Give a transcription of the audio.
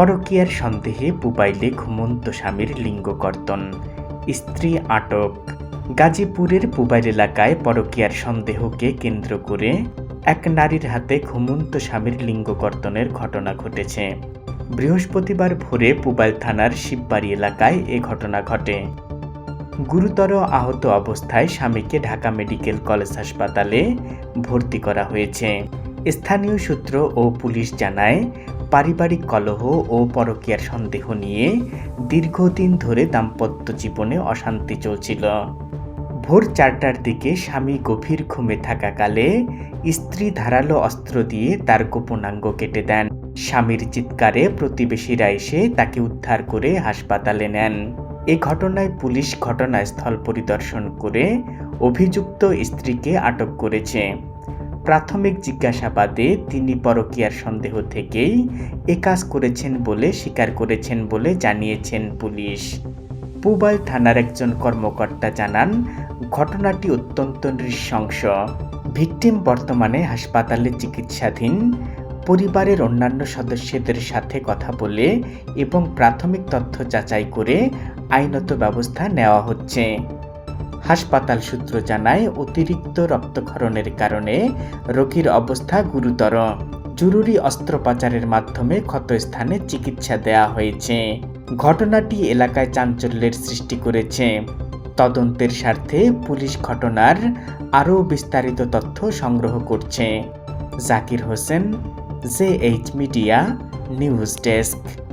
পরকীয়ার সন্দেহে পুবাইলে ঘুমন্ত স্বামীর লিঙ্গকর্তন। স্ত্রী আটক। গাজীপুরের পুবাইল এলাকায় পরকীয়ার সন্দেহকে কেন্দ্র করে এক নারীর হাতে ঘুমন্ত স্বামীর লিঙ্গকর্তনের ঘটনা ঘটেছে। বৃহস্পতিবার ভোরে পুবাইল থানার শিববাড়ি এলাকায় এ ঘটনা ঘটে। গুরুতর আহত অবস্থায় স্বামীকে ঢাকা মেডিকেল কলেজ হাসপাতালে ভর্তি করা হয়েছে। স্থানীয় সূত্র ও পুলিশ জানায় পারিবারিক কলহ ও পরকীয়ার সন্দেহ নিয়ে দীর্ঘদিন ধরে দাম্পত্য জীবনে অশান্তি চলছিল। ভোর চারটার দিকে স্বামী গভীর ঘুমে থাকাকালে স্ত্রী ধারালো অস্ত্র দিয়ে তার গোপনাঙ্গ কেটে দেন। স্বামীর চিৎকারে প্রতিবেশীরা এসে তাকে উদ্ধার করে হাসপাতালে নেন। এ ঘটনায় পুলিশ ঘটনাস্থল পরিদর্শন করে অভিযুক্ত স্ত্রীকে আটক করেছে। প্রাথমিক জিজ্ঞাসাবাদে তিনি পরকীয়ার সন্দেহ থেকেই এ কাজ করেছেন বলে স্বীকার করেছেন বলে জানিয়েছেন পুলিশ। পুবাইল থানার একজন কর্মকর্তা জানান, ঘটনাটি অত্যন্ত নৃশংস। ভিকটিম বর্তমানে হাসপাতালে চিকিৎসাধীন। পরিবারের অন্যান্য সদস্যদের সাথে কথা বলে এবং প্রাথমিক তথ্য যাচাই করে আইনত ব্যবস্থা নেওয়া হচ্ছে। হাসপাতাল সূত্র জানায়, অতিরিক্ত রক্তক্ষরণের কারণে রোগীর অবস্থা গুরুতর। জরুরি অস্ত্রোপচারের মাধ্যমে ক্ষতস্থানে চিকিৎসা দেওয়া হয়েছে। ঘটনাটি এলাকায় চাঞ্চল্যের সৃষ্টি করেছে। তদন্তের স্বার্থে পুলিশ ঘটনার আরও বিস্তারিত তথ্য সংগ্রহ করছে। Zakir Hossain, J H media, news desk.